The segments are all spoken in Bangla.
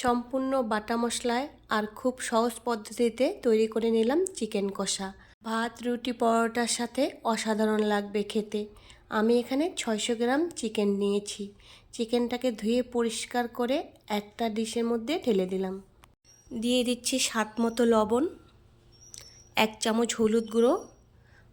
সম্পূর্ণ বাটা মশলায় আর খুব সহজ পদ্ধতিতে তৈরি করে নিলাম চিকেন কষা। ভাত, রুটি, পরোটার সাথে অসাধারণ লাগবে খেতে। আমি এখানে ছয়শো গ্রাম চিকেন নিয়েছি। চিকেনটাকে ধুয়ে পরিষ্কার করে একটা ডিশের মধ্যে ঢেলে দিলাম। দিয়ে দিচ্ছি স্বাদ মতো লবণ, এক চামচ হলুদ গুঁড়ো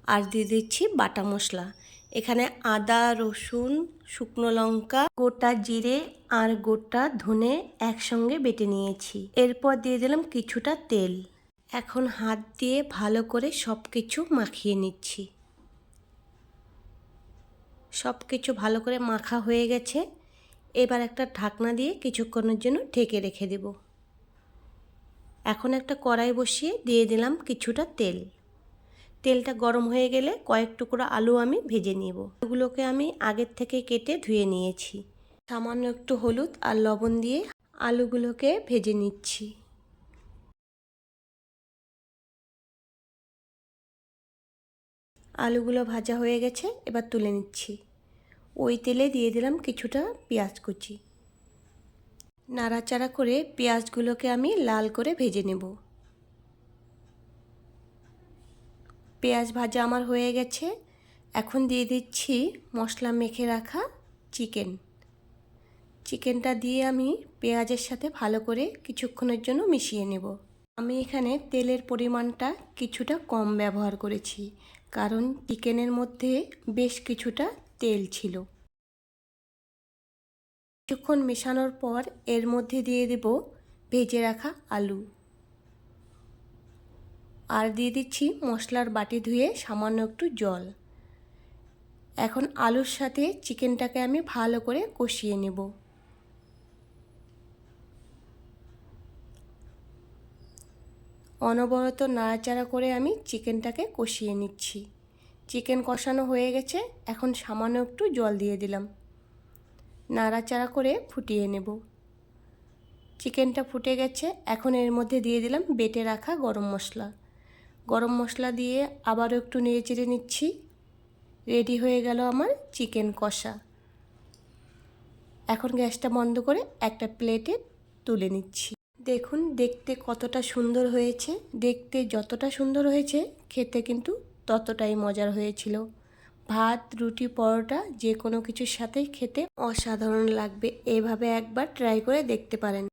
আর দিয়ে দিচ্ছি বাটা মশলা। এখানে আদা, রসুন, শুকনো লঙ্কা, গোটা জিরে আর গোটা ধনে একসঙ্গে বেটে নিয়েছি। এরপর দিয়ে দিলাম কিছুটা তেল। এখন হাত দিয়ে ভালো করে সব কিছু মাখিয়ে নিচ্ছি। সব কিছু ভালো করে মাখা হয়ে গেছে। এবার একটা ঢাকনা দিয়ে কিছুক্ষণের জন্য ঢেকে রেখে দেব। এখন একটা কড়াই বসিয়ে দিয়ে দিলাম কিছুটা তেল। তেলটা গরম হয়ে গেলে কয়েক টুকরো আলু আমি ভেজে নেব। এগুলোকে আমি আগের থেকে কেটে ধুয়ে নিয়েছি। সামান্য একটু হলুদ আর লবণ দিয়ে আলুগুলোকে ভেজে নিচ্ছি। আলুগুলো ভাজা হয়ে গেছে, এবার তুলে নিচ্ছি। ওই তেলে দিয়ে দিলাম কিছুটা পেঁয়াজ কুচি। নাড়াচাড়া করে পেঁয়াজগুলোকে আমি লাল করে ভেজে নেব। পেঁয়াজ ভাজা আমার হয়ে গেছে। এখন দিয়ে দিচ্ছি মশলা মেখে রাখা চিকেন। চিকেনটা দিয়ে আমি পেঁয়াজের সাথে ভালো করে কিছুক্ষণের জন্য মিশিয়ে নেব। আমি এখানে তেলের পরিমাণটা কিছুটা কম ব্যবহার করেছি, কারণ চিকেনের মধ্যে বেশ কিছুটা তেল ছিল। কিছুক্ষণ মেশানোর পর এর মধ্যে দিয়ে দেব ভেজে রাখা আলু। আর দিয়ে দিচ্ছি মশলার বাটি ধুয়ে সামান্য একটু জল। এখন আলুর সাথে চিকেনটাকে আমি ভালো করে কষিয়ে নেব। অনবরত নাড়াচাড়া করে আমি চিকেনটাকে কষিয়ে নিচ্ছি। চিকেন কষানো হয়ে গেছে, এখন সামান্য একটু জল দিয়ে দিলাম। নাড়াচাড়া করে ফুটিয়ে নেব। চিকেনটা ফুটে গেছে, এখন এর মধ্যে দিয়ে দিলাম বেটে রাখা গরম মশলা। গরম মশলা দিয়ে আবারও একটু নেড়ে চেড়ে নিচ্ছি। রেডি হয়ে গেল আমার চিকেন কষা। এখন গ্যাসটা বন্ধ করে একটা প্লেটে তুলে নিচ্ছি। দেখুন, দেখতে কতটা সুন্দর হয়েছে। দেখতে যতটা সুন্দর হয়েছে, খেতে কিন্তু ততটাই মজার হয়েছিল। ভাত, রুটি, পরোটা, যে কোনো কিছুর সাথেই খেতে অসাধারণ লাগবে। এভাবে একবার ট্রাই করে দেখতে পারেন।